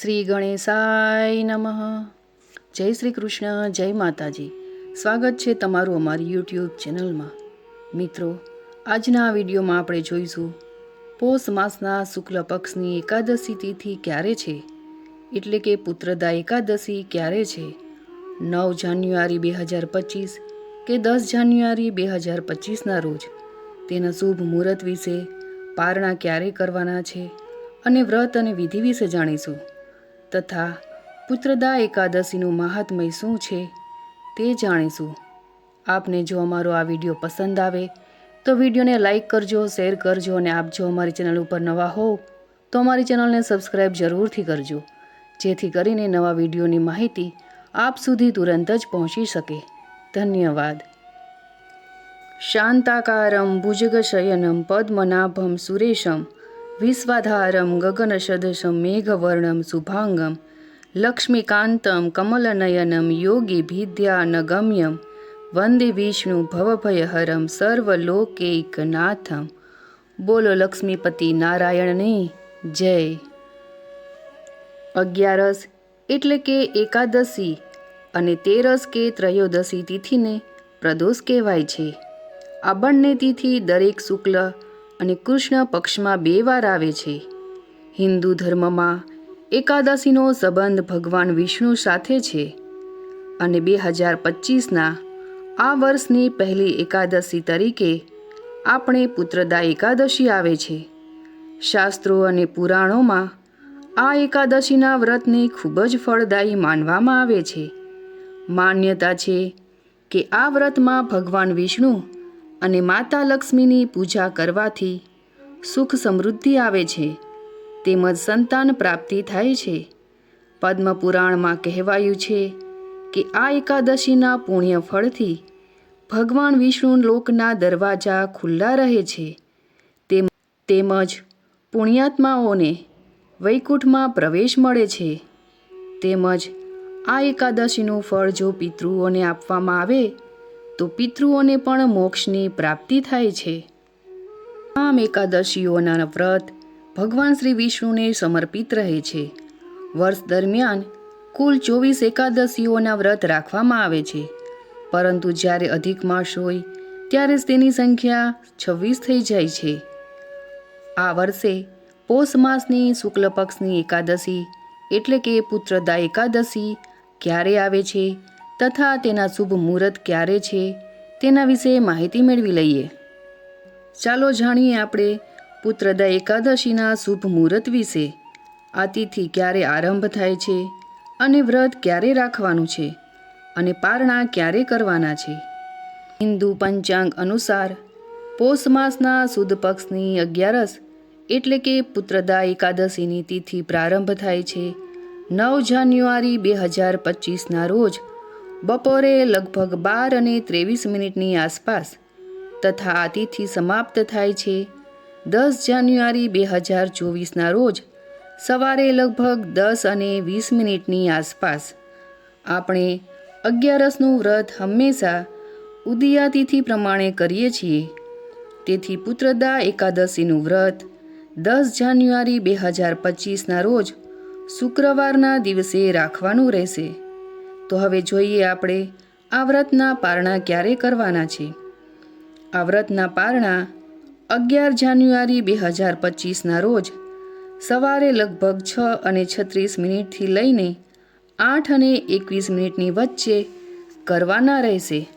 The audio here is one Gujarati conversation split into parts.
શ્રી ગણેશાય નમઃ. જય શ્રી કૃષ્ણ, જય માતાજી. સ્વાગત છે તમારું અમારી યુટ્યુબ ચેનલમાં. મિત્રો, આજના વિડીયોમાં આપણે જોઈશું, પોષ માસના શુક્લ પક્ષની એકાદશી તિથિ ક્યારે છે? એટલે કે પુત્રદા એકાદશી ક્યારે છે? નવ જાન્યુઆરી બે હજાર પચીસ કે દસ જાન્યુઆરી બે હજાર પચીસના રોજ? તેના શુભ મુહૂર્ત વિશે પારણા ક્યારે કરવાના છે? અને વ્રત અને વિધિ વિશે જાણીશું. તથા પુત્રદા એકાદશીનું મહાત્મય શું છે તે જાણીશું. આપને જો અમારો આ વીડિયો પસંદ આવે, તો વિડીયોને લાઈક કરજો, શેર કરજો અને આપ જો અમારી ચેનલ ઉપર નવા હોવ, તો અમારી ચેનલને સબસ્ક્રાઈબ જરૂરથી કરજો, જેથી કરીને નવા વિડીયોની માહિતી આપ સુધી તુરંત જ પહોંચી શકે. ધન્યવાદ. શાંતાકારમ ભુજગશયનમ પદ્મનાભમ સુરેશમ વિશ્વાધારમ ગગનસદૃશમ મેઘવર્ણમ શુભાંગમ લક્ષ્મીકાંતમ કમલનયનમ યોગી ભીદ્યાનગમ્યમ વંદે વિષ્ણુ ભવભયહરમ સર્વલોકૈકનાથમ બોલો લક્ષ્મીપતિ નારાયણની જય અગિયારસ એટલે કે એકાદશી અને તેરસ કે ત્રયોદશી તિથિને પ્રદોષ કહેવાય છે. આ બંને તિથિ દરેક શુક્લ અને કૃષ્ણ પક્ષમાં બે વાર આવે છે. હિન્દુ ધર્મમાં એકાદશીનો સંબંધ ભગવાન વિષ્ણુ સાથે છે અને બે હજાર પચીસના આ વર્ષની પહેલી એકાદશી તરીકે આપણે પુત્રદા એકાદશી આવે છે. શાસ્ત્રો અને પુરાણોમાં આ એકાદશીના વ્રતને ખૂબ જ ફળદાયી માનવામાં આવે છે. માન્યતા છે કે આ વ્રતમાં ભગવાન વિષ્ણુ અને માતા લક્ષ્મીની પૂજા કરવાથી સુખ સમૃદ્ધિ આવે છે, તેમજ સંતાન પ્રાપ્તિ થાય છે. પદ્મપુરાણમાં કહેવાયું છે કે આ એકાદશીના પુણ્ય ફળથી ભગવાન વિષ્ણુ લોકના દરવાજા ખુલ્લા રહે છે. તેમજ પુણ્યાત્માઓને વૈકુંઠમાં પ્રવેશ મળે છે. તેમજ આ એકાદશીનું ફળ જો પિતૃઓને આપવામાં આવે તો પિતૃઓને પણ મોક્ષની પ્રાપ્તિ થાય છે. આમ એકાદશીઓના વ્રત ભગવાન શ્રી વિષ્ણુને સમર્પિત રહે છે. વર્ષ દરમિયાન કુલ ચોવીસ એકાદશીઓના વ્રત રાખવામાં આવે છે. પરંતુ જ્યારે અધિક માસ હોય, ત્યારે તેની સંખ્યા છવ્વીસ થઈ જાય છે. આ વર્ષે પોષ માસની શુક્લ પક્ષની એકાદશી એટલે કે પુત્રદા એકાદશી ક્યારે આવે છે? તથા તેના શુભ મુહૂર્ત ક્યારે છે તેના વિશે માહિતી મેળવી લઈએ. ચાલો જાણીએ આપણે પુત્રદા એકાદશીના શુભ મુહૂર્ત વિશે. આ તિથિ ક્યારે આરંભ થાય છે અને વ્રત ક્યારે રાખવાનું છે અને પારણા ક્યારે કરવાના છે. હિન્દુ પંચાંગ અનુસાર પોષ માસના સુદ પક્ષની અગિયારસ એટલે કે પુત્રદા એકાદશીની તિથિ પ્રારંભ થાય છે નવ જાન્યુઆરી બે હજાર પચીસના રોજ બપોરે લગભગ બાર અને ત્રેવીસ મિનિટની આસપાસ તથા આ સમાપ્ત થાય છે. દસ જાન્યુઆરી બે હજાર ચોવીસના રોજ સવારે લગભગ દસ અને વીસ મિનિટની આસપાસ આપણે અગિયારસનું વ્રત હંમેશા ઉદિયા તિથિ પ્રમાણે કરીએ છીએ. તેથી પુત્રદા એકાદશીનું વ્રત દસ જાન્યુઆરી બે હજાર પચીસના રોજ શુક્રવારના દિવસે રાખવાનું રહેશે. તો હવે જોઈએ આપણે આ વ્રતના પારણા ક્યારે કરવાના છે. આ વ્રતના પારણા અગિયાર જાન્યુઆરી બે હજાર પચીસના રોજ સવારે લગભગ છ અને છત્રીસ મિનિટથી લઈને આઠ અને એકવીસ મિનિટની વચ્ચે કરવાના રહેશે.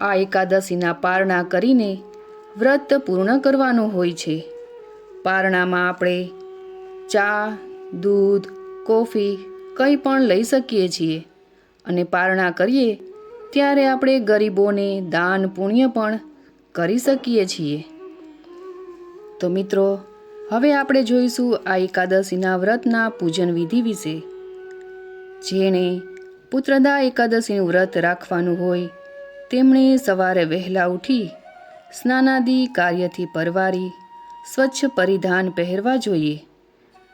આ એકાદશીના પારણા કરીને વ્રત પૂર્ણ કરવાનું હોય છે. પારણામાં આપણે ચા, દૂધ, કોફી કંઈ પણ લઈ શકીએ છીએ. અને પારણા કરીએ, ત્યારે આપણે ગરીબોને દાન પુણ્ય પણ કરી શકીએ છીએ. તો મિત્રો, હવે આપણે જોઈશું આ એકાદશીના વ્રતના પૂજન વિધિ વિશે. જેણે પુત્રદા એકાદશીનું વ્રત રાખવાનું હોય, તેમણે સવારે વહેલા ઉઠી સ્નાનાદિ કાર્યથી પરવારી, સ્વચ્છ પરિધાન પહેરવા જોઈએ.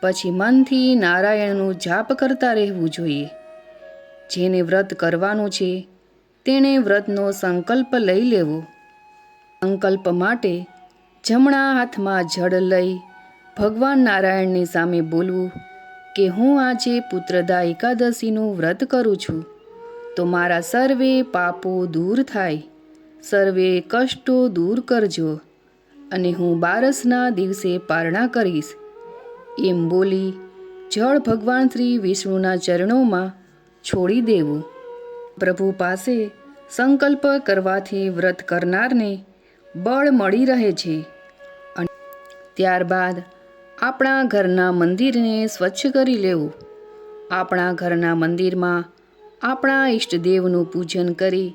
પછી મનથી નારાયણનું જાપ કરતા રહેવું જોઈએ. જેને વ્રત કરવાનું છે, તેણે વ્રતનો સંકલ્પ લઈ લેવો. સંકલ્પ માટે જમણા હાથમાં જળ લઈ ભગવાન નારાયણની સામે બોલવું કે હું આજે પુત્રદા એકાદશીનું વ્રત કરું છું. તો મારા સર્વે પાપો દૂર થાય, સર્વે કષ્ટો દૂર કરજો અને હું બારસના દિવસે પારણા કરીશ. એમ બોલી જળ ભગવાન શ્રી વિષ્ણુના ચરણોમાં છોડી દેવું. પ્રભુ પાસે સંકલ્પ કરવાથી વ્રત કરનારને બળ મળી રહે છે. અને ત્યારબાદ આપણા ઘરના મંદિરને સ્વચ્છ કરી લેવું. આપણા ઘરના મંદિરમાં આપણા ઈષ્ટદેવનું પૂજન કરી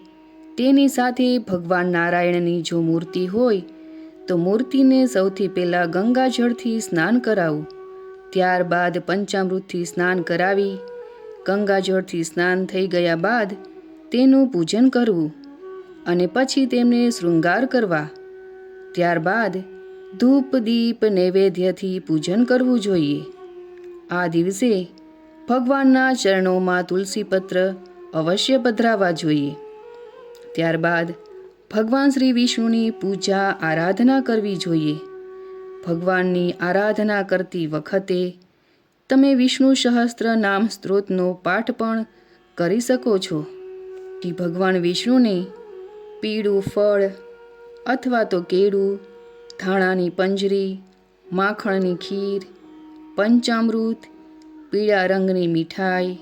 તેની સાથે ભગવાન નારાયણની જો મૂર્તિ હોય, તો મૂર્તિને સૌથી પહેલાં ગંગાજળથી સ્નાન કરાવવું ત્યારબાદ પંચામૃતથી સ્નાન કરાવી ગંગાજળથી સ્નાન થઈ ગયા બાદ તેનું પૂજન કરવું અને પછી તેમને શૃંગાર કરવા. ત્યારબાદ ધૂપ, દીપ, નૈવેદ્યથી પૂજન કરવું જોઈએ. આ દિવસે ભગવાનના ચરણોમાં તુલસીપત્ર અવશ્ય પધરાવવા જોઈએ. ત્યારબાદ ભગવાન શ્રી વિષ્ણુની પૂજા આરાધના કરવી જોઈએ. ભગવાનની આરાધના કરતી વખતે તમે વિષ્ણુ સહસ્ત્ર નામ સ્ત્રોતનો પાઠ પણ કરી શકો છો. કે ભગવાન વિષ્ણુને પીળું ફળ અથવા તો કેળું, ધાણાની પંજરી, માખણની ખીર, પંચામૃત, પીળા રંગની મીઠાઈ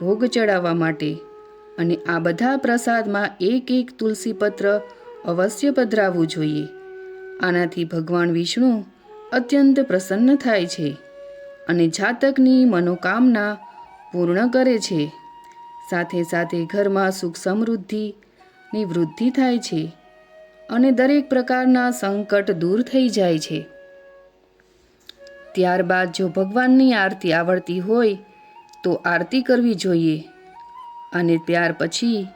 ભોગ ચડાવવા માટે અને આ બધા પ્રસાદમાં એક એક તુલસી પત્ર અવશ્ય પધરાવવું જોઈએ. આનાથી ભગવાન વિષ્ણુ અત્યંત પ્રસન્ન થાય છે. અને જાતકની મનોકામના પૂર્ણ કરે છે. સાથે સાથે ઘરમાં સુખ સમૃદ્ધિની વૃદ્ધિ થાય છે અને દરેક પ્રકારના સંકટ દૂર થઈ જાય છે. ત્યારબાદ જો ભગવાનની આરતી આવડતી હોય, તો આરતી કરવી જોઈએ અને ત્યાર પછી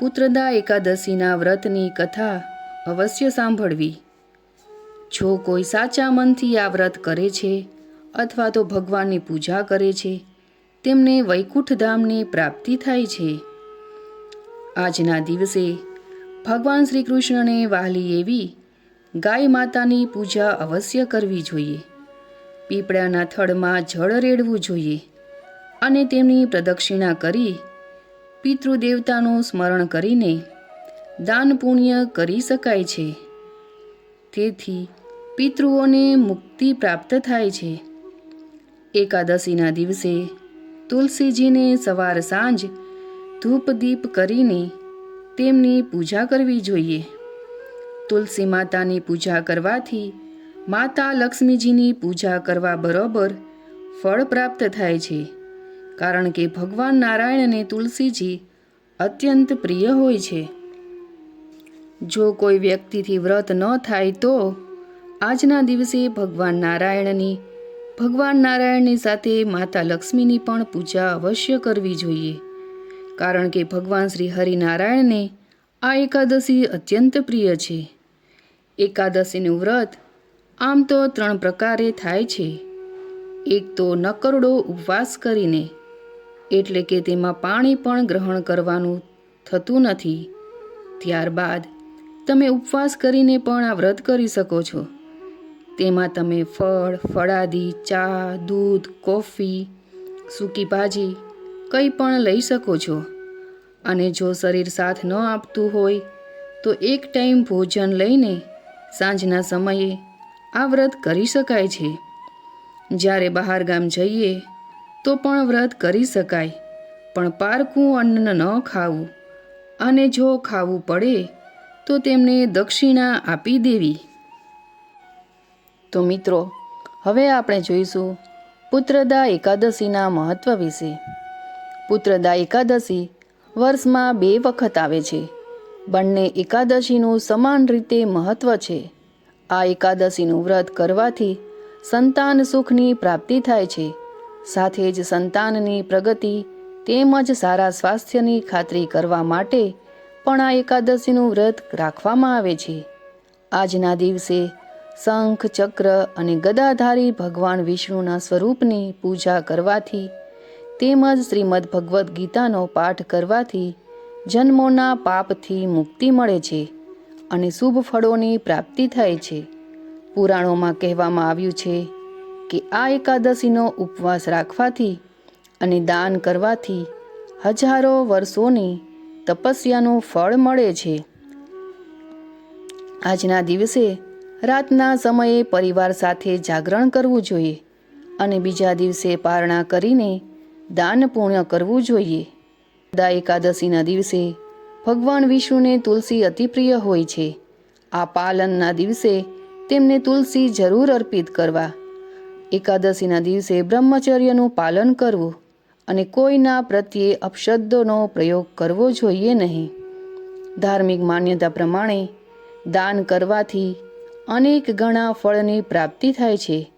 પુત્રદા એકાદશીના વ્રતની કથા અવશ્ય સાંભળવી. જો કોઈ સાચા મનથી આ વ્રત કરે છે અથવા તો ભગવાનની પૂજા કરે છે, તેમને વૈકુંઠ ધામની પ્રાપ્તિ થાય છે. આજના દિવસે ભગવાન શ્રી કૃષ્ણને વહાલી એવી ગાય માતાની પૂજા અવશ્ય કરવી જોઈએ. પીપળાના થડમાં જળ રેડવું જોઈએ અને તેમની પ્રદક્ષિણા કરી પિતૃદેવતાનું સ્મરણ કરીને દાન પુણ્ય કરી શકાય છે. તેથી પિતૃઓને મુક્તિ પ્રાપ્ત થાય છે. એકાદશીના દિવસે તુલસીજીને સવાર સાંજ ધૂપ દીપ કરીને તેમની પૂજા કરવી જોઈએ. તુલસી માતાની પૂજા કરવાથી માતા લક્ષ્મીજીની પૂજા કરવા બરોબર ફળ પ્રાપ્ત થાય છે. કારણ કે ભગવાન નારાયણને તુલસીજી અત્યંત પ્રિય હોય છે. જો કોઈ વ્યક્તિથી વ્રત ન થાય તો આજના દિવસે ભગવાન નારાયણની ભગવાન નારાયણની સાથે માતા લક્ષ્મીની પણ પૂજા અવશ્ય કરવી જોઈએ. કારણ કે ભગવાન શ્રી હરિનારાયણને આ એકાદશી અત્યંત પ્રિય છે. એકાદશીનું વ્રત આમ તો ત્રણ પ્રકારે થાય છે. એક તો નકરડો ઉપવાસ કરીને, એટલે કે તેમાં પાણી પણ ગ્રહણ કરવાનું થતું નથી. ત્યારબાદ તમે ઉપવાસ કરીને પણ આ વ્રત કરી શકો છો. તેમાં તમે ફળ, ફળાદી, ચા, દૂધ, કોફી, સૂકી ભાજી કંઈ પણ લઈ શકો છો. અને જો શરીર સાથ ન આપતું હોય, તો એક ટાઈમ ભોજન લઈને સાંજના સમયે આ વ્રત કરી શકાય છે. જ્યારે બહાર ગામ જઈએ, તો પણ વ્રત કરી શકાય, પણ પારકું અન્ન ન ખાવું. અને જો ખાવું પડે, તો તેમને દક્ષિણા આપી દેવી. તો મિત્રો, હવે આપણે જોઈશું પુત્રદા એકાદશીના મહત્વ વિશે. પુત્રદા એકાદશી વર્ષમાં બે વખત આવે છે. બંને એકાદશીનું સમાન રીતે મહત્વ છે. આ એકાદશીનું વ્રત કરવાથી સંતાન સુખની પ્રાપ્તિ થાય છે. સાથે જ સંતાનની પ્રગતિ તેમજ સારા સ્વાસ્થ્યની ખાતરી કરવા માટે પણ આ એકાદશીનું વ્રત રાખવામાં આવે છે. આજના દિવસે શંખ, ચક્ર અને ગદાધારી ભગવાન વિષ્ણુના સ્વરૂપની પૂજા કરવાથી તેમજ શ્રીમદ ભગવદ્ ગીતાનો પાઠ કરવાથી જન્મોના પાપથી મુક્તિ મળે છે અને શુભ ફળોની પ્રાપ્તિ થાય છે. પુરાણોમાં કહેવામાં આવ્યું છે કે આ એકાદશીનો ઉપવાસ રાખવાથી અને દાન કરવાથી હજારો વર્ષોની તપસ્યાનું ફળ મળે છે. આજના દિવસે રાતના સમયે પરિવાર સાથે જાગરણ કરવું જોઈએ અને બીજા દિવસે પારણા કરીને દાન પુણ્ય કરવું જોઈએ. દા એકાદશીના દિવસે ભગવાન વિષ્ણુને તુલસી અતિપ્રિય હોય છે. આ પાલનના દિવસે તેમને તુલસી જરૂર અર્પિત કરવા. એકાદશીના દિવસે બ્રહ્મચર્યનું પાલન કરવું અને કોઈના પ્રત્યે અપશબ્દોનો પ્રયોગ કરવો જોઈએ નહીં. ધાર્મિક માન્યતા પ્રમાણે દાન કરવાથી અનેક ગણા ફળની પ્રાપ્તિ થાય છે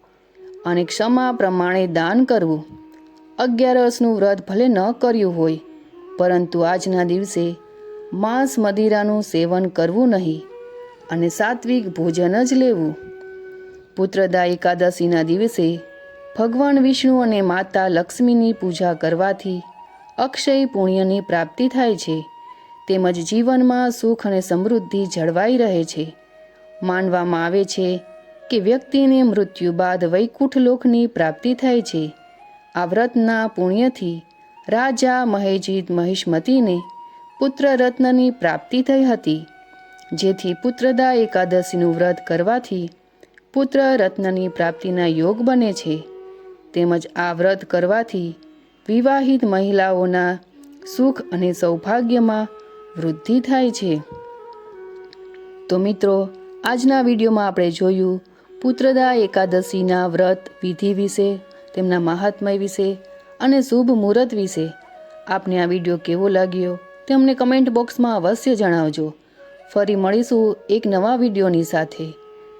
અને ક્ષમા પ્રમાણે દાન કરવું. અગિયારસનું વ્રત ભલે ન કર્યું હોય, પરંતુ આજના દિવસે માંસ મદિરાનું સેવન કરવું નહીં અને સાત્વિક ભોજન જ લેવું. પુત્રદા એકાદશીના દિવસે ભગવાન વિષ્ણુ અને માતા લક્ષ્મીની પૂજા કરવાથી અક્ષય પુણ્યની પ્રાપ્તિ થાય છે, તેમજ જીવનમાં સુખ અને સમૃદ્ધિ જળવાઈ રહે છે. માનવામાં આવે છે કે વ્યક્તિને મૃત્યુ બાદ વૈકુંઠ લોકની પ્રાપ્તિ થાય છે. આ વ્રતના પુણ્યથી રાજા મહેજીત મહિષ્મતીને પુત્ર રત્નની પ્રાપ્તિ થઈ હતી. જેથી પુત્રદા એકાદશીનું વ્રત કરવાથી પુત્ર રત્નની પ્રાપ્તિના યોગ બને છે. તેમજ આ વ્રત કરવાથી વિવાહિત મહિલાઓના સુખ અને સૌભાગ્યમાં વૃદ્ધિ થાય છે. તો મિત્રો આજના વિડીયોમાં આપણે જોયું પુત્રદા એકાદશીના વ્રત વિધિ વિશે, તેમના મહાત્મય વિશે અને શુભ મુહૂર્ત વિશે. આપને આ વીડિયો કેવો લાગ્યો તે અમને કમેન્ટ બોક્સમાં અવશ્ય જણાવજો. ફરી મળીશું એક નવા વિડીયોની સાથે.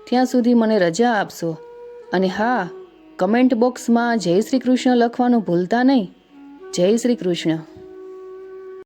ત્યાં સુધી મને રજા આપશો. અને હા, કમેન્ટ બોક્સમાં જય શ્રી કૃષ્ણ લખવાનું ભૂલતા નહીં. જય શ્રી કૃષ્ણ.